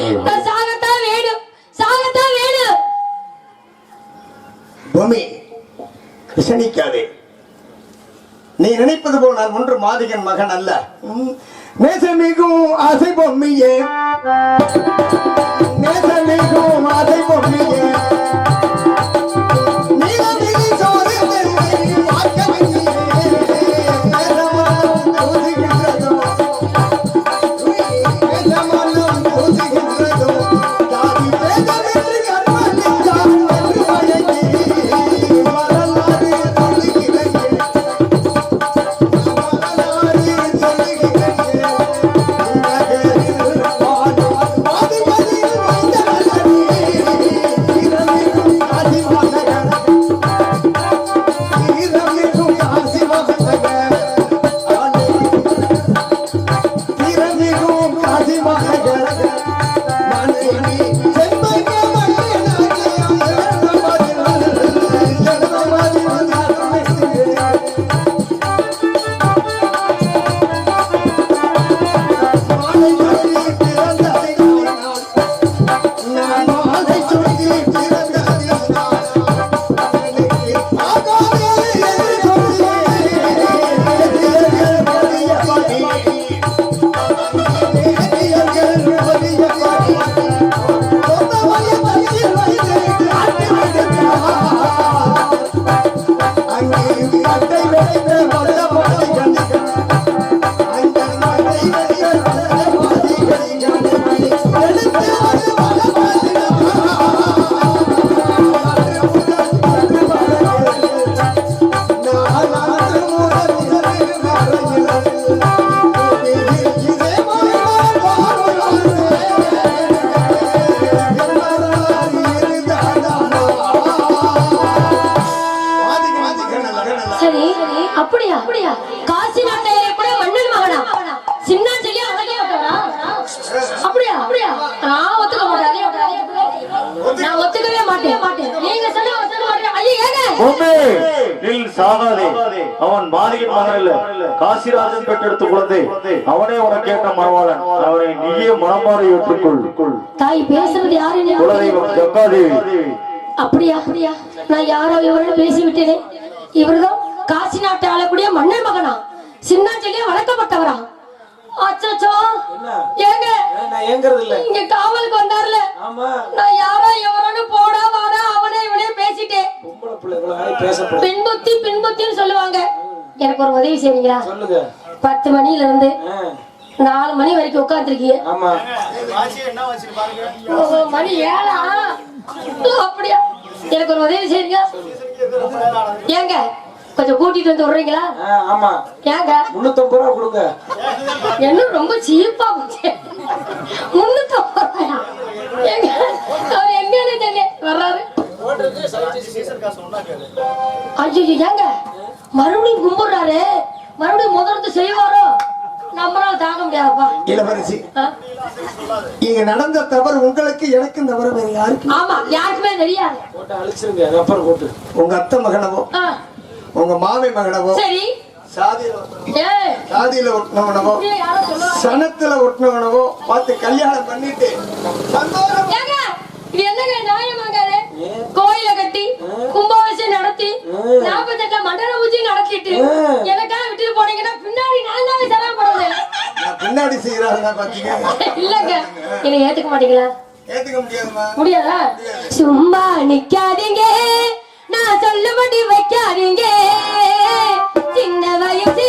சாகத்தான் வேணும். சாகத்தான் வேணும். பூமி விஷணிக்காதே நீ நினைப்பது போல் நான் ஒன்று மாதிகன் மகன் அல்ல. நேசமிகும் ஆசை பொம்மியே. நேசமிகும் ஆசை பொம்மியே. ஏற்றுக்கொள் தாய் பேசுறது கங்காதேவி அப்படியா அப்படியா? நான் யாரோ இவரோட பேசி விட்டேனே இவர்தான் காசி நாட்டை ஆளக்கூடிய மன்னன் மகனா. சின்னாஞ்சலியா வளர்க்கப்பட்டவரா? அச்சச்சோ. என்ன? ஏங்க? ஏன் நான் ஏங்குறது இல்ல இங்க காவலுக்கு வந்தார்ல. ஆமா. நான் யாரோ எவரோன்னு போடா வாடா அவனே இவனே பேசிட்டேன். பின்புத்தி பின்புத்தின்னு சொல்லுவாங்க. எனக்கு ஒரு உதவி சொல்லுங்க. பத்து மணில இருந்து நாலு மணி வரைக்கும் உட்காந்துருக்கீங்க ஆமா. மணி ஏழா? அப்படியா? எனக்கு ஒரு உதவி செய்யுங்க ஏங்க கொஞ்சம் கூட்டிட்டு வந்து விடுறீங்களா? ஆமா. ஏங்க? முன்னூத்தம்பது ரூபா கொடுங்க. என்ன ரொம்ப சீப்பா போச்சு. முன்னூத்தம்பது ரூபாயா? ஏங்க அவர் எங்கன்னு தெரியல. வர்றாரு. ஐயோ ஏங்க? மறுபடியும் கும்பிடுறாரு. மறுபடியும் முதலத்து செய்வாரோ? நம்மளால தாங்க முடியாதுப்பா. இளவரசி? இங்க நடந்த தவறு உங்களுக்கு எனக்கு தவறு வேற யாருக்கு? ஆமா யாருக்குமே தெரியாது. போட்டு அழிச்சிருங்க ரப்பர் போட்டு. உங்க அத்தை மகனவோ உங்க மாமி மகனவோ சரி. சாதியில ஏய் சாதியில ஒட்டினவனவோ சனத்துல ஒட்டினவனவோ பார்த்து கல்யாணம் பண்ணிட்டு சந்தோஷம். ஏங்க இது என்னங்க? ஏன்? கோயில கட்டி கும்பாபிஷேகம் நடத்தி ம். நாற்பத்தெட்டுல மண்டல பூஜை நடத்திட்டு. எனக்காக விட்டுட்டு போனீங்கன்னா பின்னாடி நான் தாங்க சிரமப்படுறது பின்னாடி செய்யறாங்க பாத்தீங்க இல்லங்க. என்னை ஏத்துக்க மாட்டீங்களா? ஏத்துக்க முடியாதுமா முடியாதா? சும்மா நிக்காதீங்க. நான் சொல்லுபடி வைக்காதீங்க. சின்ன வயசு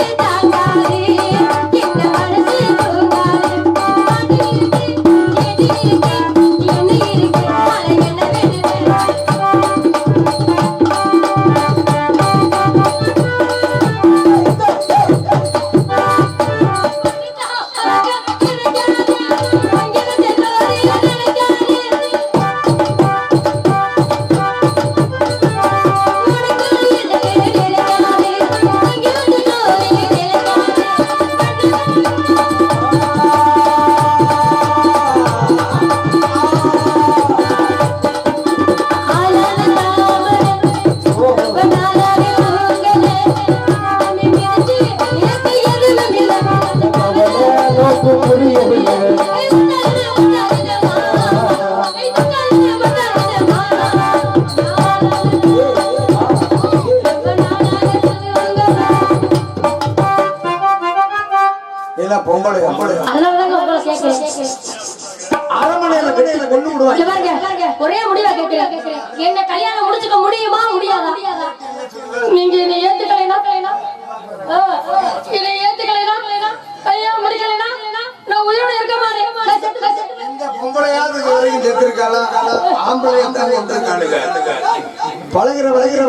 பழகிற பழகிற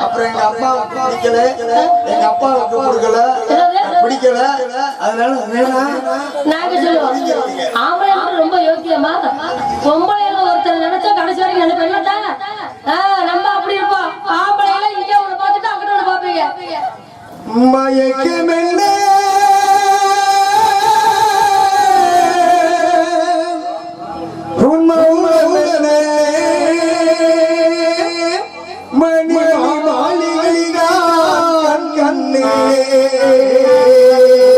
அப்புறம் எங்க அம்மா பிடிக்கல. எங்க அப்பாவுக்கு கொடுக்கல. பிடிக்கல. அதனால நாங்க ரொம்ப யோக்கியமா? ரொம்ப ¡Gracias!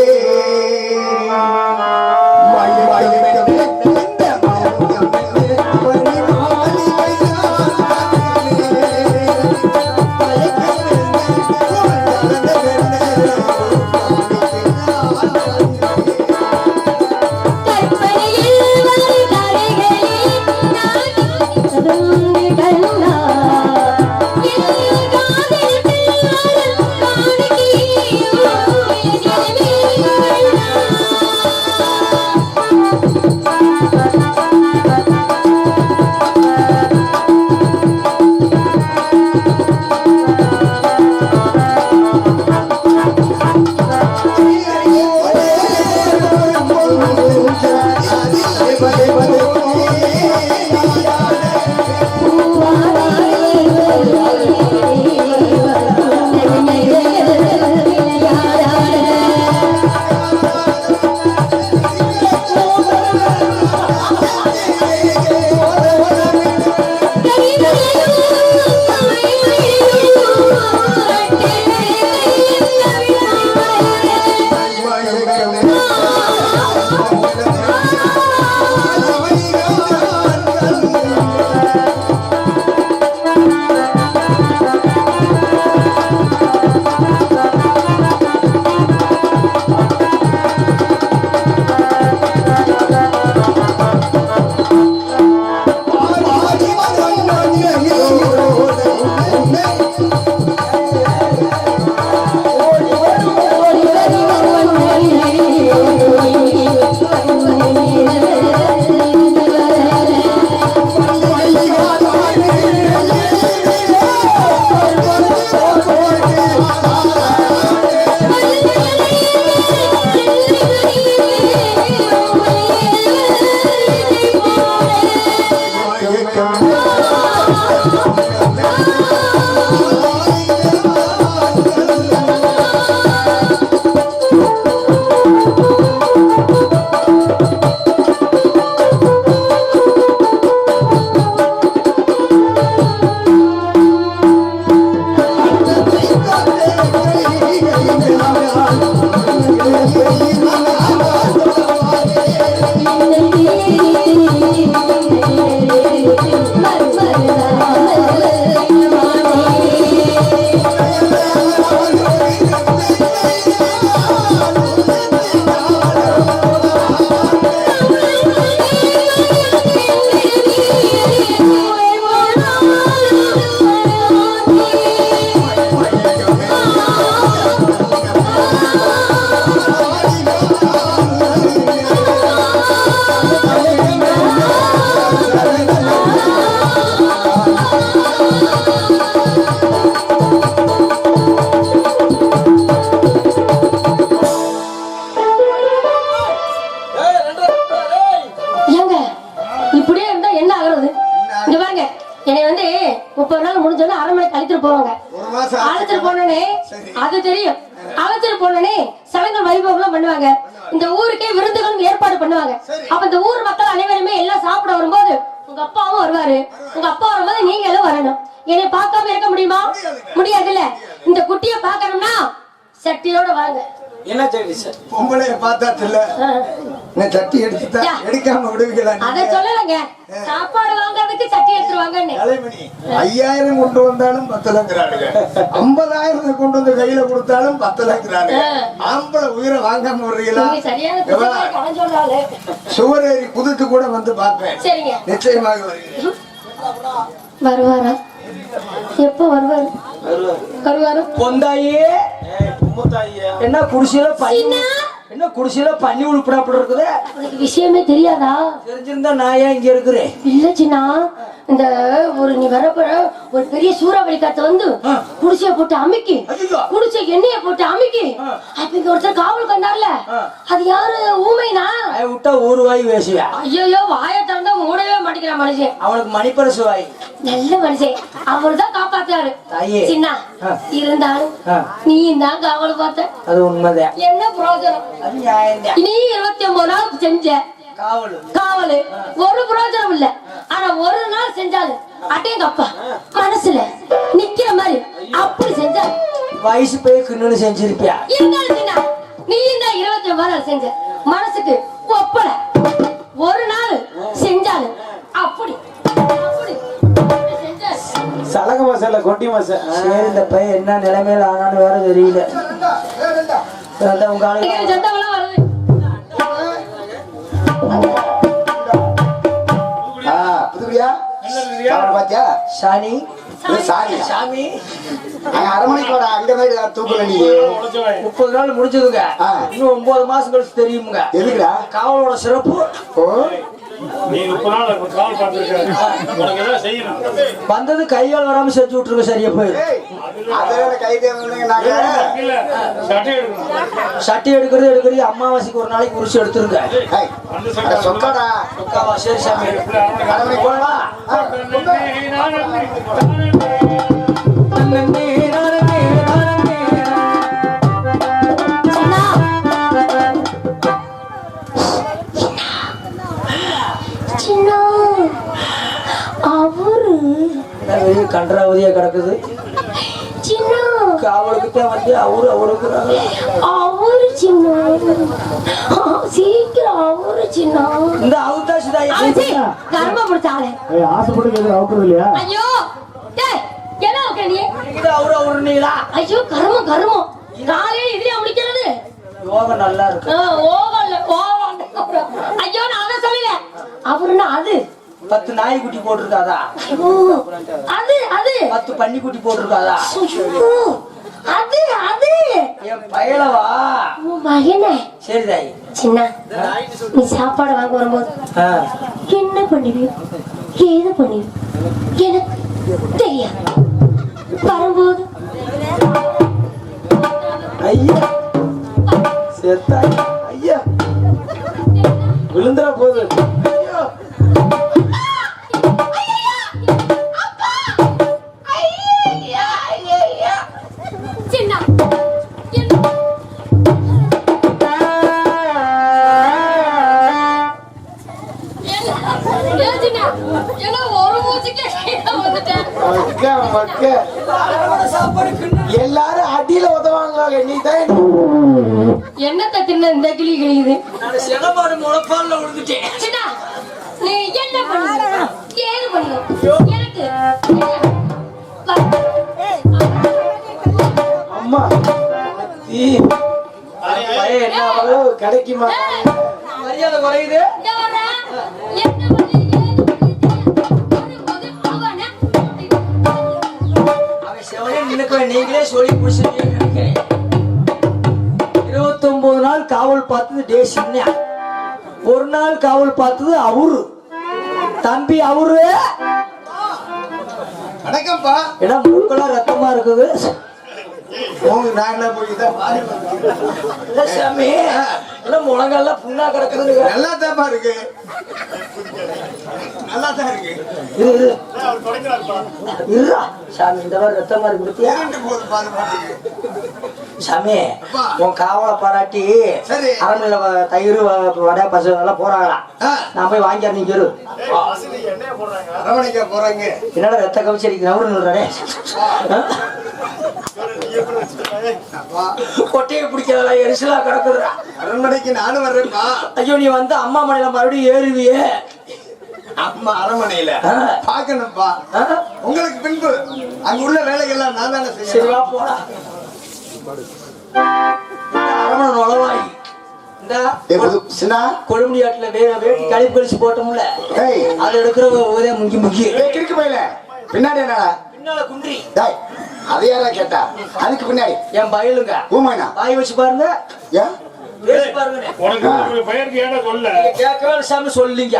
அப்ப இந்த ஊர் மக்கள் அனைவருமே எல்லாம் சாப்பிட வரும்போது உங்க அப்பாவும் வருவாரு. உங்க அப்பா வரும்போது நீங்க நீங்களும் வரணும். என்னை பார்க்காம இருக்க முடியுமா? முடியாது இல்ல இந்த குட்டிய பாக்கணும்னா சட்டியோட வாங்க. என்ன சார்? பொம்பளைய பார்த்தா தெரியல. நான் சட்டி எடுத்துட்டா. எடுக்காம விடுவீங்களா அத நீங்க? சொல்லலங்க சாப்பாடு வாங்குறதுக்கு சட்டி எடுத்துருவாங்கன்னு. கலைமணி ஐயாயிரம் கொண்டு வந்தாலும் பத்தலங்கிறானுங்க. ஐம்பதாயிரத்தை கொண்டு வந்து கையில கொடுத்தாலும் பத்தலங்கிறானுங்க. ஆம்பளை உயிரை வாங்காம சொல்றாளே. சுவர் ஏறி குதித்து கூட வந்து பார்ப்பேன். நிச்சயமாக வருகிறேன். வருவாரா? எப்போ வருவாரு? வருவாரா. பொந்தாயே. என்ன குடிசையில சின்ன. என்ன குடிசையில பனி உழுப்பிடாப்புல இருக்குது? உனக்கு விஷயமே தெரியாதா? தெரிஞ்சிருந்தா நான் ஏன் இங்க இருக்கிறேன்? இல்ல சின்னா இந்த ஒரு நீ வரப்ப ஒரு பெரிய சூறாவளி காத்து வந்து குடிசைய போட்டு அமுக்கி ஐயோ. குடிசை எண்ணெய போட்டு அமுக்கி அப்ப இங்க ஒருத்தர் காவல் கண்டார்ல. அது யாரு? ஊமைனா? விட்டா ஊரு வாய் பேசுவேன் ஐயோ வாய திறந்தா மூடவே மாட்டேங்கிறான் மனுஷன். அவனுக்கு மணிப்பரசு வாய். நல்ல மனுஷன். அவர் தான் காப்பாத்தாரு. சின்னா. இருந்தாலும். நீ தான் காவல் பார்த்த. அது உண்மைதான். என்ன பிரயோஜனம்? நீ இருபத்தி ஒன்பது நாள் செஞ்ச காவல். காவலு. ஒரு பிரயோஜனம் இல்ல. ஆனா ஒரு நாள் செஞ்சாலும் அட்டேங்க அப்பா மனசுல நிக்கிற மாதிரி அப்படி செஞ்சா வயசு போய் கிண்ணு செஞ்சிருப்பியா? இருந்தாலும் நீ இந்த இருபத்தி ஒன்பது நாள் செஞ்ச மனசுக்கு ஒப்பல. ஒரு நாள் செஞ்சாலும் அப்படி சலக மசாலா கொட்டி மசா சரி இந்த பையன் என்ன நிலைமையில ஆனான்னு வேற தெரியல. உங்க புதுவியா? பாத்தியா? சாணி. சாரி சாமி. அங்க அரமணிக்கோட அந்த மாதிரி தூக்கல நீ முப்பது நாள் முடிஞ்சதுங்க. இன்னும் ஒன்பது மாசம் கழிச்சு தெரியுமுங்க. எதுக்குடா? காவலோட சிறப்பு. நீ முப்பது நாள் கால் பார்த்துருக்க உனக்கு எதாவது செய்யணும் வந்தது கையால் வராம செஞ்சு விட்டுருங்க சரியா இல்ல சட்டை எடுக்கிறது எடுக்கிறது அமாவாசைக்கு ஒரு நாளைக்கு உரிச்சு எடுத்துருங்க. சரி சாமி. என்ன வெளிய கன்றாவதியா கிடக்குது. சின்னா. காவலுக்கு தான் வந்து அவரு அவருக்கு அவரு சின்ன. சீக்கிரம் அவரு சின்ன. இந்த அவுத்தாசி தான் கர்ம பிடிச்சாலே ஆசைப்பட்டு கேட்கற அவக்குறது இல்லையா? ஐயோ டேய் என்ன நீ? இது அவரு அவருனீங்களா ஐயோ கர்மம் கர்மம். காலையில இதுலயா முடிக்கிறது? யோகம் நல்லா இருக்கு. ஐயோ நான் அதை சொல்லல. அவருன்னா அது. பத்து நாய்க்குட்டி போட்டிருக்காதா? ஐயோ, அது அது. பத்து பன்னி குட்டி போட்டிருக்காதா அது அது. என் பயலவா? உன் மகனே. சரி தாய். சின்ன நீ சாப்பாடு வாங்க வரும்போது என்ன பண்ணுவியோ ஏது பண்ணுவியோ எனக்கு தெரியாது. வரும்போது ஐயா. செத்தா ஐயா. விழுந்துற போகுது சின்ன நீ என்ன பண்ணுங்க ஏது பண்ணுங்க எனக்கு அம்மா. தீ. பையன் என்ன அளவு கிடைக்குமா? மரியாதை குறையுது. என்ன நீங்களே சொல்லி முடிச்சிருக்கீங்கன்னு நினைக்கிறேன். இருபத்தொன்பது நாள் காவல் பார்த்தது டே சின்ன ஒரு நாள் காவல் பார்த்தது அவரு. தம்பி அவரு. வணக்கம்ப்பா. ஏன்னா மூக்கெல்லாம் ரத்தமா இருக்குது. சாமி. முழங்கெல்லாம் புண்ணா கிடக்குது நல்லா தான்ப்பா இருக்கு. நல்லா தான் இருக்கு. இரு இரு. இருடா. சாமி இந்த மாதிரி ரத்தமா இருக்கு இரண்டு போது பாரு பாருங்க. சாமி உன் காவலை பாராட்டி. அரண்மனையில தயிர் வடை பசங்க எல்லாம் போறாங்களாம் நான் போய் வாங்கிக்கிறேன் நீங்க இரு என்னடா ரத்த கவிச்சு அடிக்கிற அவரு நில்றாரே கொட்டையை பிடிக்கிறதா எரிசலா கிடக்குதுடா. அரண்மனைக்கு நானும் வர்றேன்ப்பா. ஐயோ நீ வந்து அம்மா மலையில மறுபடியும் ஏறுவியே அம்மா. பாக்கணும்ப்பா ஆ? உங்களுக்கு பின்பு. அங்க உள்ள வேலைகள்லாம் நான் தானே வா போடா அரமண நுழவாய் வே வேட்டி கழிப்பு கழிச்சு போட்டோம்ல. ஏய். அது எடுக்கிற ஒரே முங்கி ஏய், கிறுக்கு போயில பின்னாடி என்னடா? பின்னால குன்றி. அது யாரா கேட்டா? அதுக்கு பின்னாடி. என் பயலுங்க. ஊமைனா? வாய் வச்சு பாருங்க. ஏன்? உனக்கு ஒரு பெயருக்கு ஏடா சொல்ல. கேட்கவே சாமி சொல்லிங்க.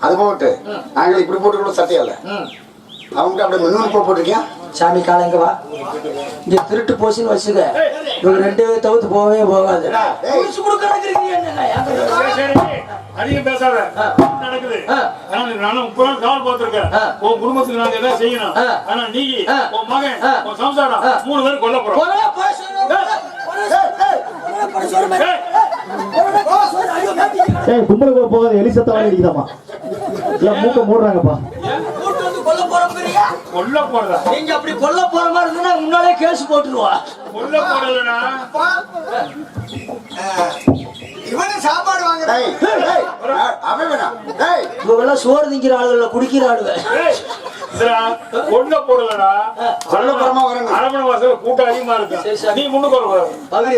அது போட்டு நாங்க இப்படி போட்டுக்கணும் சத்தியம் இல்ல ம். அவங்க அப்படியே மின்னூறு போ போட்டிருக்கியா? சாமி காலங்க வா. இங்க திருட்டு போச்சுன்னு வச்சுக்க. இவங்க ரெண்டு பேரும் தவிர்த்து போகவே போகாது. அதிகம் பேசாத. நடக்குது? நானும் காவல் பார்த்திருக்கேன். உன் குடும்பத்துக்கு நாங்க எதாவது செய்யணும். ஆனா நீ. உன் மகன். உன் சம்சாரம். மூணு பேரும் கொல்ல போறோம். கும்பலுக்குள்ள போகாத எலி சத்தம் அடிக்குதாமா இல்ல மூக்க மூடுறாங்கப்பா கூட்டு வந்து கொல்ல போறோம்ங்கறியா? கொல்ல போறதா? நீங்க அப்படி கொல்ல போற மாதிரி இருந்தா முன்னாலே கேஸ் போட்டுருவா. கொல்ல போறதுடா. இவனு சாப்பாடு வாங்க டேய் டேய் அவன் வேணாம் டேய் இவங்க எல்லாம் சோறு திங்கிற ஆளுகள குடிக்கிற ஆளுங்க கொல்ல போறதுடா. கொல்லப்புறமா வரணும் அரமணை வாசல் கூட்டம் அதிகமா இருக்கு. சரி. நீ முன்னுக்கு வரக்கூடாது பகுதி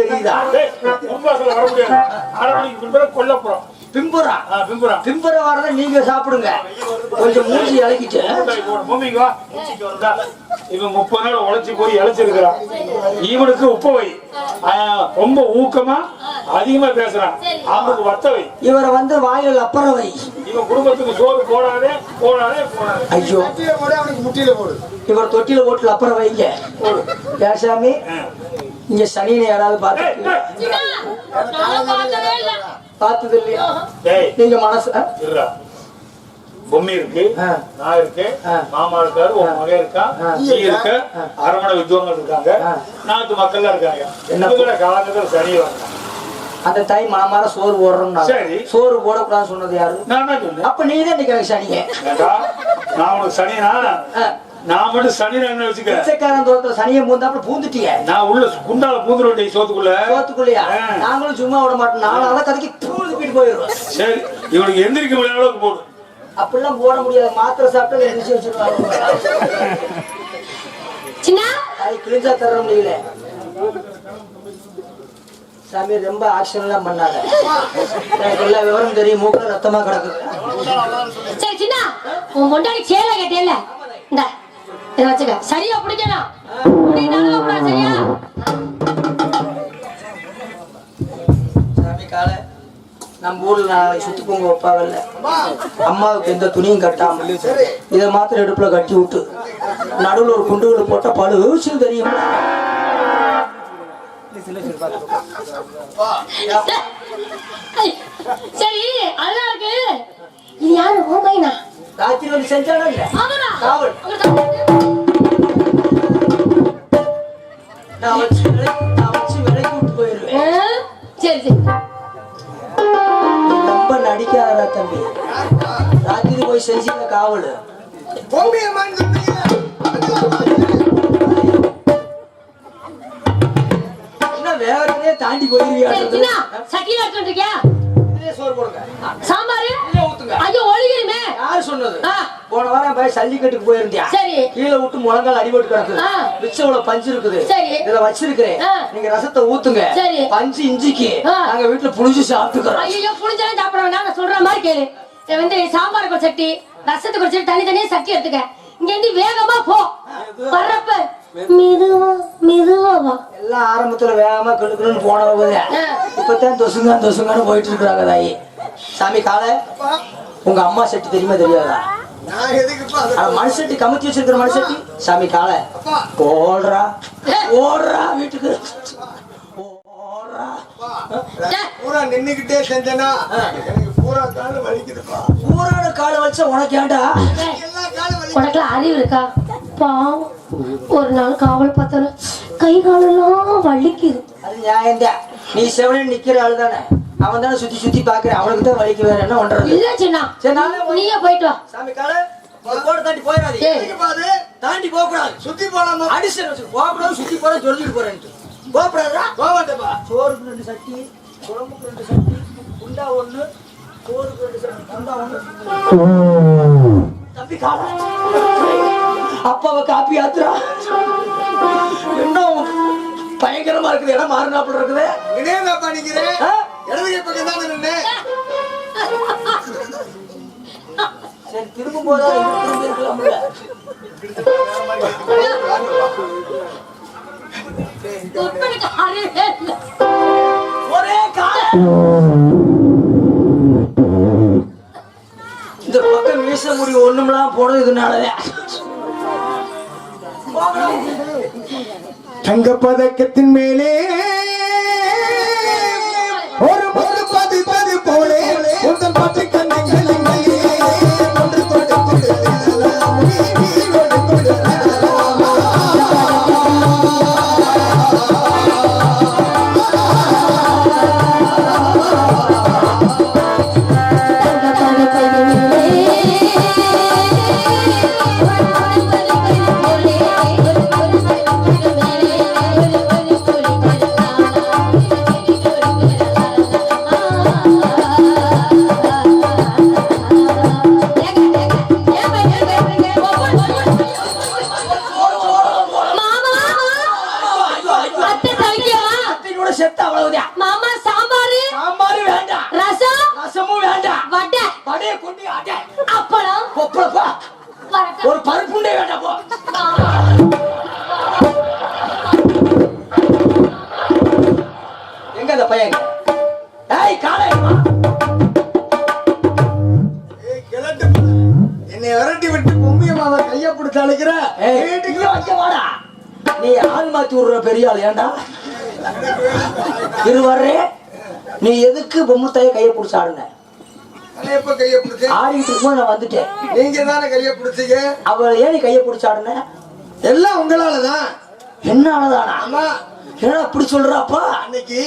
வர முடியாது. அரமணைக்கு பின்புற ஆ, பின்புறம் பிம்புற வரத நீங்க சாப்பிடுங்க. கொஞ்சம் மூஞ்சி. இந்தா, இவன் முப்பது நாள் உழைச்சி போய் இழைச்சிருக்கிறான். இவனுக்கு உப்ப வை. ரொம்ப ஊக்கமா அதிகமா பேசுறான். அவனுக்கு வத்த வை. இவரை வந்து வாயில் அப்பற வை. இவன் குடும்பத்துக்கு சோறு போடாதே போடாதே ஐயோ. முட்டியில போடு அவனுக்கு முட்டியில போடு. இவர் தொட்டில ஓட்டுல அப்பற வைங்க. பேசாமி இங்க சனியை யாராவது நான் பார்த்ததே இல்ல பார்த்தது இல்லையா நீங்க மனசு. பொம்மி இருக்கு. நான் இருக்கு ஆ. மாமா இருக்காரு உன் மகன் இருக்கா. நீ இருக்க? அரமணை வித்வான்கள் இருக்காங்க. நாட்டு மக்கள் இருக்காங்க. என்ன? இவங்கள காலங்கத்தில் சரி வாங்க அந்த தாய் மாமார சோறு போடுறோம்னா? சரி. சோறு போடக்கூடாதுன்னு சொன்னது யாரு? நான் சொன்னேன்? அப்ப நீ தான் நிக்க சனிங்க. ஏண்டா, நான் உனக்கு சனினா? ஆ. நான் மட்டும் சனி என்ன வச்சுக்க. பிச்சைக்காரன் தோட்டத்துல சனியை பூந்தாப்புல பூந்துட்டிய? நான் உள்ள குண்டால பூந்துருவேன் சோத்துக்குள்ள. சோத்துக்குள்ளையா. நாங்களும் சும்மா விட மாட்டோம். நானும் அதை கதைக்கு பூந்து போயிட்டு போயிடுவோம் சரி இவனுக்கு எந்திரிக்க முடியாத அளவுக்கு போடு. அப்படிலாம் போட முடியாது. மாத்திரை சாப்பிட்டு எந்திரிச்சு வச்சிருவாங்க. சின்ன? அது கிழிஞ்சா தர முடியல. சாமி ரொம்ப ஆக்ஷன் எல்லாம் எனக்கு எல்லா விவரம் தெரியும். மூக்குல ரத்தமா கிடக்குது. சரி சின்ன உன் சேலை இந்த. இதை வச்சுக்க. சரியா பிடிக்கணும். சரியா? நம்ம ஊர்ல சுத்தி பொங்க வைப்பாங்கல்ல. அம்மாவுக்கு எந்த துணியும் கட்டாம இதை மாத்திரம் இடுப்புல கட்டி விட்டு நடுவுல ஒரு குண்டுகளை போட்டா பழு ஊசியும் தெரியும்? சரி அதெல்லாம் இருக்கு. இது யாரு? ஓமைனா ராத்திரி வந்து செஞ்சாலும் இல்ல. காவல். நான் வச்சு நான் வச்சு விலைக்கு விட்டு போயிருவேன் ஆ, சரி சரி. ரொம்ப நடிக்காதடா தம்பி. ராத்திரி போய் செஞ்சீங்க காவல். வேறதே தாண்டி இருக்கியா சோறு போடுங்க. சாம்பாரு? ஐயோ யாரு சொன்னது? ஆ. போன வாரம் போய் ஜல்லிக்கட்டுக்கு போயிருந்தியா? சரி. கீழே விட்டு முழங்கால் அடிபட்டு கிடக்குது. இவ்வளவு பஞ்சு இருக்குது. சரி. இதுல வச்சிருக்கிறேன். ஆ. நீங்க ரசத்தை ஊத்துங்க. சரி. பஞ்சு இஞ்சிக்கு. ஆ. நாங்க வீட்டுல புளிஞ்சு சாப்பிட்டுக்கிறோம். ஐயோ புளிஞ்சாலும் சாப்பிட வேண்டாம் நான் சொல்ற மாதிரி கேளு. இது வந்து சாம்பாருக்கு ஒரு சட்டி ரசத்துக்கு ஒரு சட்டி தனி தனியா சட்டி எடுத்துக்க. இங்க இருந்து வேகமா போ. வர்றப்ப மெதுவா. மெதுவா வா. எல்லாம் ஆரம்பத்துல வேகமா கெடுக்கணும்னு போனவங்க. இப்பதான் தொசுங்க தொசுங்கன்னு போயிட்டு இருக்கிறாங்க தாயி. சாமி காலை. உங்க அம்மா செட்டி தெரியுமா தெரியாதா? நான் எதுக்குப்பா அதை அந்த மண் சட்டி கமுத்தி வச்சிருக்கிற மண் சட்டி? சாமி காலை. ஓடுறா. ஓடுறா வீட்டுக்கு. பூரா நின்னுகிட்டே செஞ்சேனா. எனக்கு பூரா காலு வலிக்குதுப்பா. ஊரோட காலை வச்சா உனக்கு வலி உனக்குலாம் அறிவு இருக்கா? பாவம். ஒரு நாள் காவல் பார்த்தாலும் கை காலெல்லாம் வலிக்குது. அது நியாயம்தான். நீ செவனே நிக்கிற ஆளு தானே அவன் தானே சுத்தி சுத்தி பாக்குறேன் அவனுக்கு தான் வலிக்கு வேற என்ன பண்றது? இல்ல சின்ன. சரி நானே நீயே போயிட்டு வா. சாமி காலை கோடை தாண்டி போயிடாதீங்க. தாண்டி போக போகக்கூடாது. சுத்தி போலாமா? அடிச்சு வச்சு போகக்கூடாது சுத்தி போற சொல்லிட்டு போறேன்ட்டு. போகக்கூடாதா போவாட்டப்பா சோறுக்கு ரெண்டு சட்டி குழம்புக்கு ரெண்டு சட்டி குண்டா ஒண்ணு சோறுக்கு ரெண்டு சட்டி குண்டா ஒண்ணு. தம்பி காலா. அப்பாவை காப்பி ஆத்துறா. இன்னும் பயங்கரமா இருக்குது. இடம் மாறினாப்புல இருக்குது. இணையதாப்பா நிக்கிறேன். ஆ? இடது கை பக்கம் தானே நின்னேன் சரி திரும்பும் போதா திரும்பி இருக்கலாம்ல ஒப்பனுக்கு அறிவே இல்லை. ஒரே கால. இந்த பக்கம் மீச முடி ஒண்ணுமெல்லாம் போனது இதனாலதான். தங்க பதக்கத்தின் மேலே விடுற பெரிய ஆள் ஏன்டா இரு வர்றே. நீ எதுக்கு பொம்முத்தாய கையை பிடிச்சி ஆடுன? ஆடிட்டு இருக்கும்போது நான் வந்துட்டேன். நீங்க தானே கைய பிடிச்சீங்க? அவள் ஏன் கையை பிடிச்சி ஆடுன? எல்லாம் உங்களாலதான். என்ன ஆனதானா ஆமா. என்ன அப்படி சொல்றப்பா? அன்னைக்கு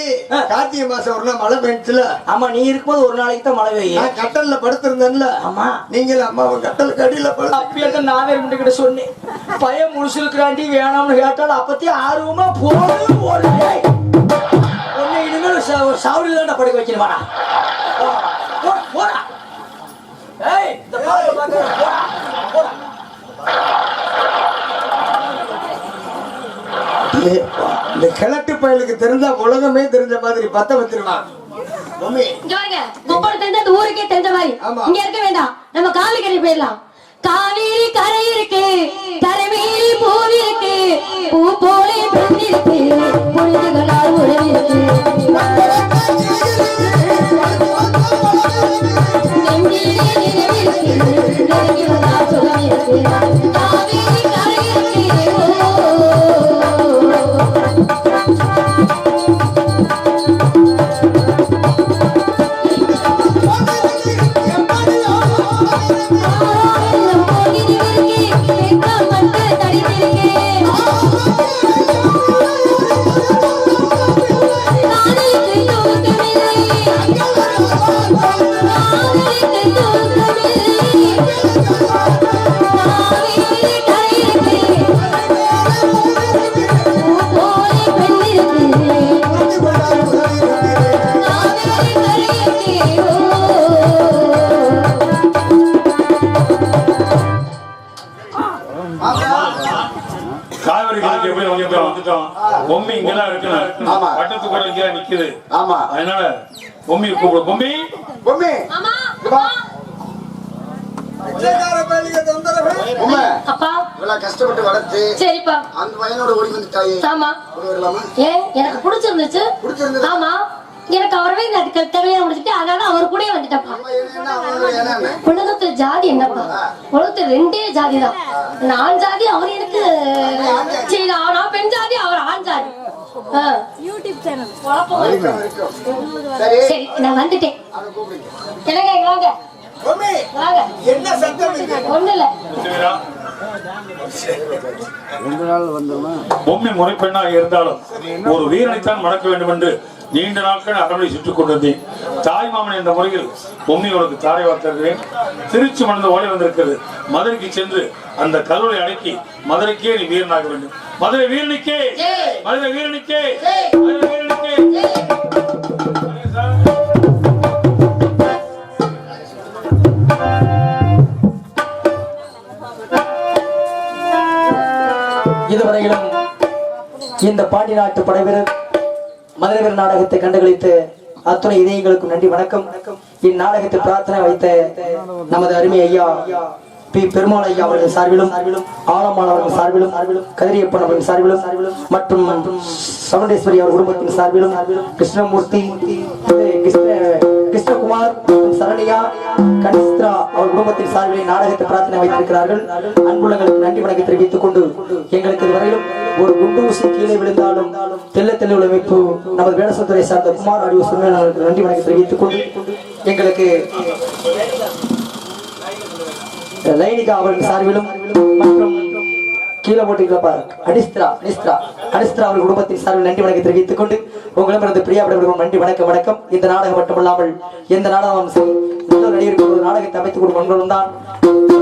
கார்த்திகை மாசம் ஒரு நாள் மழை பெஞ்சுல ஆமா நீ இருக்கும்போது ஒரு நாளைக்கு தான் மழை பெய்யும். கட்டல்ல படுத்திருந்தேன்ல. ஆமா. நீங்கள் அம்மாவை கட்டலுக்கு அடியில படுத்து அப்பயே நானே ரெண்டு கிட்ட சொன்னேன். பையன் முழுசுக்கிறாண்டி வேணாம்னு கேட்டால் அப்பத்தையும் ஆர்வமா போடு போடு. உன்னை இனிமேல் ஒரு சாவடியில் தான் படுக்க வைக்கணும் வாடா போடா, போடா. ஏய் இந்த போடா போடா. இந்த கிழட்டு பயலுக்கு தெரிஞ்சா உலகமே தெரிஞ்ச மாதிரி பத்த வச்சிருவான் ஊருக்கே தெரிஞ்ச மாதிரி. இங்க இருக்க வேண்டாம். நம்ம காவிரி கரை போயிடலாம். காவேரி கரை இருக்கு. கரைமேலி பூ இருக்கு. பூ போல பெண் இருக்கு பொழுதுகளால் உறவு இருக்கு பொம்மி கூப்பிடு பொம்மி? பொம்மி. கஷ்டப்பட்டு வளர்த்து சரிப்பா. அந்த பையனோட ஓடி வந்துட்டாயே ஆமா. ஓடி வரலாமா? ஏன் எனக்கு பிடிச்சிருந்துச்சு. ஆமா. எனக்கு அவரவே க- கல்யாணம் முடிச்சுட்டு அதனால அவர் கூடயே வந்துட்டப்பா? உலகத்துல ஜாதி என்னப்பா? உலகத்துல ரெண்டே ஜாதி தான் நான் ஜாதி அவர் எனக்கு சரி நான் பெண் ஜாதி அவர் ஆண் ஜாதி. ஆ. குழப்பமா இருக்கு. சரி சரி நான் வந்துட்டேன். அவனை கூப்பிடுங்க. என்னங்க இங்க வாங்க. பொம்மி வாங்க. என்ன சத்தம் இது? ஒண்ணு இல்ல. சரிடா பொம்மை முறைப்பெண்ணாக இருந்தாலும் ஒரு வீரனைத்தான் மணக்க வேண்டும் என்று நீண்ட நாட்கள் அரண்மனை சுற்றிக் கொண்டிருந்தேன். தாய் மாமன் என்ற முறையில் பொம்மை உனக்கு தாரை வார்த்திருக்கிறேன். திருச்சி மணந்து ஓலை வந்திருக்கிறது. மதுரைக்கு சென்று அந்த கல்லூரை அடக்கி மதுரைக்கே நீ வீரனாக வேண்டும். மதுரை வீரனுக்கே! மதுரை வீரனுக்கே! மதுரை வீரனுக்கே! இதுவரையிலும் இந்த பாண்டி நாட்டு படைவீரர் மதுரை நாடகத்தை கண்டுகளித்து அத்துணை இதயங்களுக்கும் நன்றி வணக்கம். இந்நாடகத்தில் பிரார்த்தனை வைத்த நமது அருமை ஐயா பி. பெருமாள் ஐயா அவர்கள் சார்பிலும் ஆலம்மாள் அவர்கள் சார்பிலும் கதிரியப்பன் அவர்கள் சார்பிலும் மற்றும் சவுண்டேஸ்வரி அவர் குடும்பத்தின் சார்பிலும் கிருஷ்ணமூர்த்தி கிருஷ்ண கிருஷ்ணகுமார் சரணியா கனிஸ்திரா அவர் குடும்பத்தின் சார்பிலே நாடகத்தை பிரார்த்தனை வைத்திருக்கிறார்கள். அன்புள்ளங்களுக்கு நன்றி வணக்கம் தெரிவித்துக் கொண்டு எங்களுக்கு இதுவரையிலும் ஒரு குண்டு ஊசி கீழே விழுந்தாலும் தெல்ல தெல்ல உழைப்பு நமது வேடசத்துறை சார்ந்த குமார் ஆடியோ சொன்னவர்களுக்கு நன்றி வணக்கம் தெரிவித்துக் கொண்டு எங்களுக்கு லைனிகா அவர்கள் சார்பிலும் கீழே கீழே போட்டுக்கிறப்பா அடிஸ்திரா அடிஸ்திரா. அடிஸ்திரா அவர்கள் குடும்பத்தின் சார்பில் நன்றி வணக்கம் தெரிவித்துக் கொண்டு உங்களிடமிருந்து பிரியா விடவிடும் நன்றி வணக்கம் வணக்கம். இந்த நாடகம் மட்டுமல்லாமல் எந்த நாடகம் சரி ஒரு நாடகத்தை அமைத்துக் கொடுக்கும் நண்பர்களும் தான்.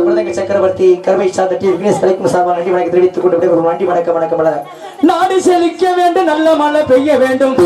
குழந்தைங்க சக்கரவர்த்தி கருமை சார்ந்த டி. விக்னேஷ் தலைக்கும் சார்பாக நன்றி வணக்கம் தெரிவித்துக் கொண்டு விடைபெறும் நன்றி வணக்கம் வணக்கம் நாடு செழிக்க வேண்டும் நல்ல மழை பெய்ய வேண்டும்.